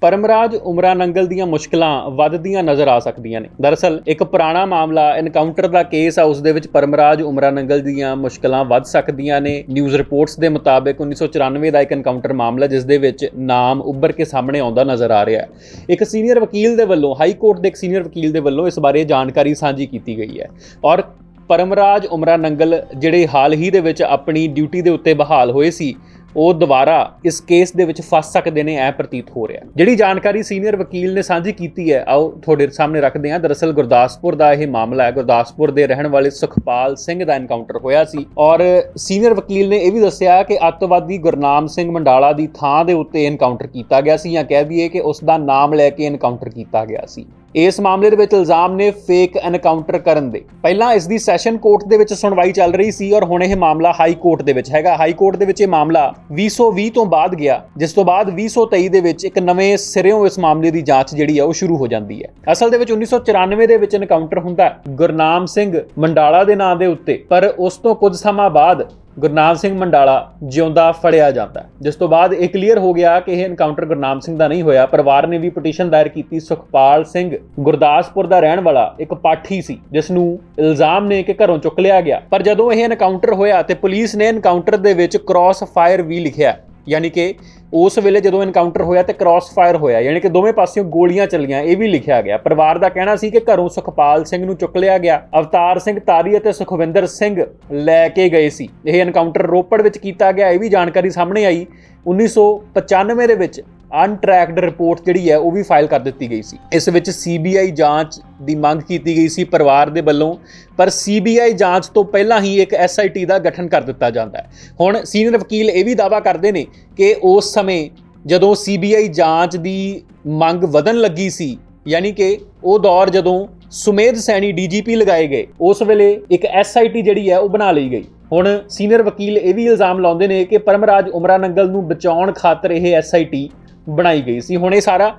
ਪਰਮਰਾਜ ਉਮਰਾ ਨੰਗਲ ਦੀਆਂ ਮੁਸ਼ਕਲਾਂ ਵੱਧਦੀਆਂ ਨਜ਼ਰ ਆ ਸਕਦੀਆਂ ਨੇ। ਦਰਅਸਲ, ਇੱਕ ਪੁਰਾਣਾ ਮਾਮਲਾ ਐਨਕਾਊਂਟਰ ਦਾ ਕੇਸ ਆ, ਉਸ ਦੇ ਵਿੱਚ ਪਰਮਰਾਜ ਉਮਰਾ ਨੰਗਲ ਦੀਆਂ ਮੁਸ਼ਕਲਾਂ ਵੱਧ ਸਕਦੀਆਂ ਨੇ। ਨਿਊਜ਼ ਰਿਪੋਰਟਸ ਦੇ ਮੁਤਾਬਕ 1994 ਦਾ ਇੱਕ ਐਨਕਾਊਂਟਰ ਮਾਮਲਾ, ਜਿਸ ਦੇ ਵਿੱਚ ਨਾਮ ਉੱਭਰ ਕੇ ਸਾਹਮਣੇ ਆਉਂਦਾ ਨਜ਼ਰ ਆ ਰਿਹਾ ਹੈ। ਇੱਕ ਸੀਨੀਅਰ ਵਕੀਲ ਦੇ ਵੱਲੋਂ ਹਾਈ ਕੋਰਟ ਦੇ ਇੱਕ ਸੀਨੀਅਰ ਵਕੀਲ ਦੇ ਵੱਲੋਂ ਇਸ ਬਾਰੇ ਜਾਣਕਾਰੀ ਸਾਂਝੀ ਕੀਤੀ ਗਈ ਹੈ। ਔਰ ਪਰਮਰਾਜ ਉਮਰਾ ਨੰਗਲ, ਜਿਹੜੇ ਹਾਲ ਹੀ ਦੇ ਵਿੱਚ ਆਪਣੀ ਡਿਊਟੀ ਦੇ ਉੱਤੇ ਬਹਾਲ ਹੋਏ ਸੀ ਉਹ ਦੁਬਾਰਾ ਇਸ ਕੇਸ ਦੇ ਵਿੱਚ ਫਸ ਸਕਦੇ ਨੇ ਐ ਪ੍ਰਤੀਤ ਹੋ ਰਿਹਾ ਜਿਹੜੀ ਜਾਣਕਾਰੀ ਸੀਨੀਅਰ ਵਕੀਲ ਨੇ ਸਾਂਝੀ ਕੀਤੀ ਹੈ, ਆਓ ਤੁਹਾਡੇ ਸਾਹਮਣੇ ਰੱਖਦੇ ਹਾਂ। ਦਰਅਸਲ ਗੁਰਦਾਸਪੁਰ ਦਾ ਇਹ ਮਾਮਲਾ ਹੈ। ਗੁਰਦਾਸਪੁਰ ਦੇ ਰਹਿਣ ਵਾਲੇ ਸੁਖਪਾਲ ਸਿੰਘ ਦਾ ਐਨਕਾਊਂਟਰ ਹੋਇਆ ਸੀ ਔਰ ਸੀਨੀਅਰ ਵਕੀਲ ਨੇ ਇਹ ਵੀ ਦੱਸਿਆ ਕਿ ਅੱਤਵਾਦੀ ਗੁਰਨਾਮ ਸਿੰਘ ਮੰਡਾਲਾ ਦੀ ਥਾਂ ਦੇ ਉੱਤੇ ਐਨਕਾਊਂਟਰ ਕੀਤਾ ਗਿਆ ਸੀ ਜਾਂ ਕਹਿ ਦਈਏ ਕਿ ਉਸ ਦਾ ਨਾਮ ਲੈ ਕੇ ਐਨਕਾਊਂਟਰ ਕੀਤਾ ਗਿਆ ਸੀ। ਇਸ ਮਾਮਲੇ ਦੇ ਵਿੱਚ ਇਲਜ਼ਾਮ ਨੇ ਫੇਕ ਐਨਕਾਊਂਟਰ ਕਰਨ ਦੇ। ਪਹਿਲਾਂ ਇਸ ਦੀ ਸੈਸ਼ਨ ਕੋਰਟ ਦੇ ਵਿੱਚ ਸੁਣਵਾਈ ਚੱਲ ਰਹੀ ਸੀ ਔਰ ਹੁਣ ਇਹ ਮਾਮਲਾ ਹਾਈ ਕੋਰਟ ਦੇ ਵਿੱਚ ਹੈਗਾ। ਹਾਈ ਕੋਰਟ ਦੇ ਵਿੱਚ ਇਹ ਮਾਮਲਾ 2020 ਤੋਂ ਬਾਅਦ ਗਿਆ, ਜਿਸ ਤੋਂ ਬਾਅਦ 2023 ਦੇ ਵਿੱਚ ਇੱਕ ਨਵੇਂ ਸਿਰਿਓਂ ਇਸ ਮਾਮਲੇ ਦੀ ਜਾਂਚ ਜਿਹੜੀ ਹੈ ਉਹ ਸ਼ੁਰੂ ਹੋ ਜਾਂਦੀ ਹੈ। ਅਸਲ ਦੇ ਵਿੱਚ 1994 ਦੇ ਵਿੱਚ ਐਨਕਾਊਂਟਰ ਹੁੰਦਾ ਗੁਰਨਾਮ ਸਿੰਘ ਮੰਡਾਲਾ ਦੇ ਨਾਂ ਦੇ ਉੱਤੇ, ਪਰ ਉਸ ਤੋਂ ਕੁਝ ਸਮਾਂ ਬਾਅਦ ਗੁਰਨਾਮ ਸਿੰਘ ਮੰਡਾਲਾ ਜਿਉਂਦਾ ਫੜਿਆ ਜਾਂਦਾ ਜਿਸ ਤੋਂ ਬਾਅਦ ਇਹ ਕਲੀਅਰ ਹੋ ਗਿਆ ਕਿ ਇਹ ਐਨਕਾਊਂਟਰ ਗੁਰਨਾਮ ਸਿੰਘ ਦਾ ਨਹੀਂ ਹੋਇਆ। ਪਰਿਵਾਰ ਨੇ ਵੀ ਪਟੀਸ਼ਨ ਦਾਇਰ ਕੀਤੀ। ਸੁਖਪਾਲ ਸਿੰਘ ਗੁਰਦਾਸਪੁਰ ਦਾ ਰਹਿਣ ਵਾਲਾ ਇੱਕ ਪਾਠੀ ਸੀ, ਜਿਸ ਨੂੰ ਇਲਜ਼ਾਮ ਨੇ ਕਿ ਘਰੋਂ ਚੁੱਕ ਲਿਆ ਗਿਆ। ਪਰ ਜਦੋਂ ਇਹ ਐਨਕਾਊਂਟਰ ਹੋਇਆ ਤੇ ਪੁਲਿਸ ਨੇ ਐਨਕਾਊਂਟਰ ਦੇ ਵਿੱਚ ਕ੍ਰਾਸ ਫਾਇਰ ਵੀ ਲਿਖਿਆ। ਯਾਨੀ ਕਿ ਉਸ ਵੇਲੇ ਜਦੋਂ ਐਨਕਾਊਂਟਰ ਹੋਇਆ ਤੇ ਕ੍ਰਾਸ ਫਾਇਰ ਹੋਇਆ, ਯਾਨੀ ਕਿ ਦੋਵੇਂ ਪਾਸਿਓਂ ਗੋਲੀਆਂ ਚੱਲੀਆਂ, ਇਹ ਵੀ ਲਿਖਿਆ ਗਿਆ। ਪਰਿਵਾਰ ਦਾ ਕਹਿਣਾ ਸੀ ਕਿ ਘਰੋਂ ਸੁਖਪਾਲ ਸਿੰਘ ਨੂੰ ਚੁੱਕ ਲਿਆ ਗਿਆ। ਅਵਤਾਰ ਸਿੰਘ ਤਾਰੀ ਅਤੇ ਸੁਖਵਿੰਦਰ ਸਿੰਘ ਲੈ ਕੇ ਗਏ ਸੀ। ਇਹ ਐਨਕਾਊਂਟਰ ਰੋਪੜ ਵਿੱਚ ਕੀਤਾ ਗਿਆ, ਇਹ ਵੀ ਜਾਣਕਾਰੀ ਸਾਹਮਣੇ ਆਈ। 1995 ਦੇ ਵਿੱਚ ਅਨਟਰੈਕਡ ਰਿਪੋਰਟ ਜਿਹੜੀ ਹੈ, ਉਹ ਵੀ ਫਾਈਲ ਕਰ ਦਿੱਤੀ ਗਈ ਸੀ। ਇਸ ਵਿੱਚ ਸੀਬੀਆਈ ਜਾਂਚ ਦੀ ਮੰਗ ਕੀਤੀ ਗਈ ਸੀ ਪਰਿਵਾਰ ਦੇ ਵੱਲੋਂ, ਪਰ ਸੀਬੀਆਈ ਜਾਂਚ ਤੋਂ ਪਹਿਲਾਂ ਹੀ ਇੱਕ ਐਸਆਈਟੀ ਦਾ ਗਠਨ ਕਰ ਦਿੱਤਾ ਜਾਂਦਾ ਹੈ। ਹੁਣ ਸੀਨੀਅਰ ਵਕੀਲ ਇਹ ਵੀ ਦਾਅਵਾ ਕਰਦੇ ਨੇ ਕਿ ਉਸ ਸਮੇਂ ਜਦੋਂ ਸੀਬੀਆਈ ਜਾਂਚ ਦੀ ਮੰਗ ਵਧਣ ਲੱਗੀ ਸੀ, ਯਾਨੀ ਕਿ ਉਹ ਦੌਰ ਜਦੋਂ ਸੁਮੇਧ ਸੈਣੀ ਡੀਜੀਪੀ ਲਗਾਏ ਗਏ, ਉਸ ਵੇਲੇ ਇੱਕ ਐਸਆਈਟੀ ਜਿਹੜੀ ਹੈ, ਉਹ ਬਣਾ ਲਈ ਗਈ। ਹੁਣ ਸੀਨੀਅਰ ਵਕੀਲ ਇਹ ਵੀ ਇਲਜ਼ਾਮ ਲਾਉਂਦੇ ਨੇ ਕਿ ਪਰਮਰਾਜ ਉਮਰਾ ਨੰਗਲ ਨੂੰ ਬਚਾਉਣ ਖਾਤਰ ਇਹ ਐਸਆਈਟੀ ਬਣਾਈ ਗਈ ਸੀ। ਹੁਣ ਇਹ ਸਾਰਾ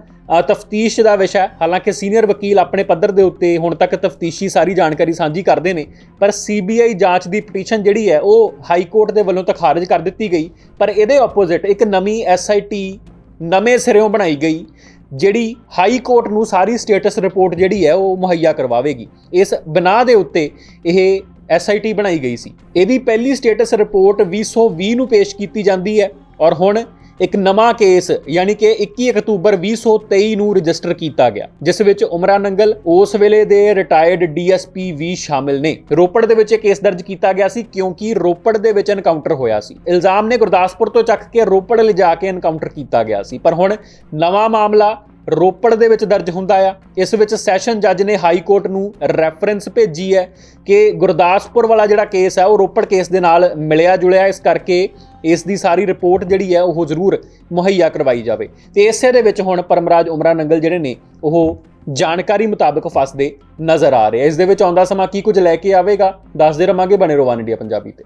ਤਫਤੀਸ਼ ਦਾ ਵਿਸ਼ਾ ਹੈ। ਹਾਲਾਂਕਿ ਸੀਨੀਅਰ ਵਕੀਲ ਆਪਣੇ ਪੱਧਰ ਦੇ ਉੱਤੇ ਹੁਣ ਤੱਕ ਤਫਤੀਸ਼ੀ ਸਾਰੀ ਜਾਣਕਾਰੀ ਸਾਂਝੀ ਕਰਦੇ ਨੇ, ਪਰ ਸੀਬੀਆਈ ਜਾਂਚ ਦੀ ਪਟੀਸ਼ਨ ਜਿਹੜੀ ਹੈ, ਉਹ ਹਾਈ ਕੋਰਟ ਦੇ ਵੱਲੋਂ ਤਾਂ ਖਾਰਜ ਕਰ ਦਿੱਤੀ ਗਈ। ਪਰ ਇਹਦੇ ਆਪੋਜ਼ਿਟ ਇੱਕ ਨਵੀਂ ਐਸਆਈਟੀ ਨਵੇਂ ਸਿਰਿਓਂ ਬਣਾਈ ਗਈ, ਜਿਹੜੀ ਹਾਈ ਕੋਰਟ ਨੂੰ ਸਾਰੀ ਸਟੇਟਸ ਰਿਪੋਰਟ ਜਿਹੜੀ ਹੈ, ਉਹ ਮੁਹੱਈਆ ਕਰਵਾਵੇਗੀ। ਇਸ ਬਿਨਾ ਦੇ ਉੱਤੇ ਇਹ ਐਸਆਈਟੀ ਬਣਾਈ ਗਈ ਸੀ। ਇਹਦੀ ਪਹਿਲੀ ਸਟੇਟਸ ਰਿਪੋਰਟ 2020 ਨੂੰ ਪੇਸ਼ ਕੀਤੀ ਜਾਂਦੀ ਹੈ। ਔਰ ਹੁਣ ਇੱਕ ਨਵਾਂ ਕੇਸ, ਯਾਨੀ ਕਿ 21 ਅਕਤੂਬਰ 2023 ਨੂੰ ਰਜਿਸਟਰ ਕੀਤਾ ਗਿਆ, ਜਿਸ ਵਿੱਚ ਉਮਰਾ ਨੰਗਲ ਉਸ ਵੇਲੇ ਦੇ ਰਿਟਾਇਰਡ ਡੀਐਸਪੀ ਵੀ ਸ਼ਾਮਿਲ ਨੇ। ਰੋਪੜ ਦੇ ਵਿੱਚ ਇਹ ਕੇਸ ਦਰਜ ਕੀਤਾ ਗਿਆ ਸੀ, ਕਿਉਂਕਿ ਰੋਪੜ ਦੇ ਵਿੱਚ ਐਨਕਾਊਂਟਰ ਹੋਇਆ ਸੀ। ਇਲਜ਼ਾਮ ਨੇ ਗੁਰਦਾਸਪੁਰ ਤੋਂ ਚੱਕ ਕੇ ਰੋਪੜ ਲਿਜਾ ਕੇ ਐਨਕਾਊਂਟਰ ਕੀਤਾ ਗਿਆ ਸੀ। ਪਰ ਹੁਣ ਨਵਾਂ ਮਾਮਲਾ ਰੋਪੜ ਦੇ ਵਿੱਚ ਦਰਜ ਹੁੰਦਾ ਆ। ਇਸ ਵਿੱਚ ਸੈਸ਼ਨ ਜੱਜ ਨੇ ਹਾਈ ਕੋਰਟ ਨੂੰ ਰੈਫਰੈਂਸ ਭੇਜੀ ਹੈ ਕਿ ਗੁਰਦਾਸਪੁਰ ਵਾਲਾ ਜਿਹੜਾ ਕੇਸ ਹੈ ਉਹ ਰੋਪੜ ਕੇਸ ਦੇ ਨਾਲ ਮਿਲਿਆ ਜੁਲਿਆ ਇਸ ਕਰਕੇ ਇਸ ਦੀ ਸਾਰੀ ਰਿਪੋਰਟ ਜਿਹੜੀ ਹੈ ਉਹ ਜ਼ਰੂਰ ਮੁਹੱਈਆ ਕਰਵਾਈ ਜਾਵੇ। ਤੇ ਇਸੇ ਦੇ ਵਿੱਚ ਹੁਣ ਪਰਮਰਾਜ ਉਮਰਾ ਨੰਗਲ ਜਿਹੜੇ ਨੇ, ਉਹ ਜਾਣਕਾਰੀ ਮੁਤਾਬਕ ਫਸਦੇ ਨਜ਼ਰ ਆ ਰਹੇ ਇਸ ਦੇ ਵਿੱਚ ਆਉਂਦਾ ਸਮਾਂ ਕੀ ਕੁਝ ਲੈ ਕੇ ਆਵੇਗਾ? ਦੱਸਦੇ ਰਵਾਂਗੇ ਬਣੇ ਰੋਵਾਨ ਇੰਡੀਆ ਪੰਜਾਬੀ ਤੇ।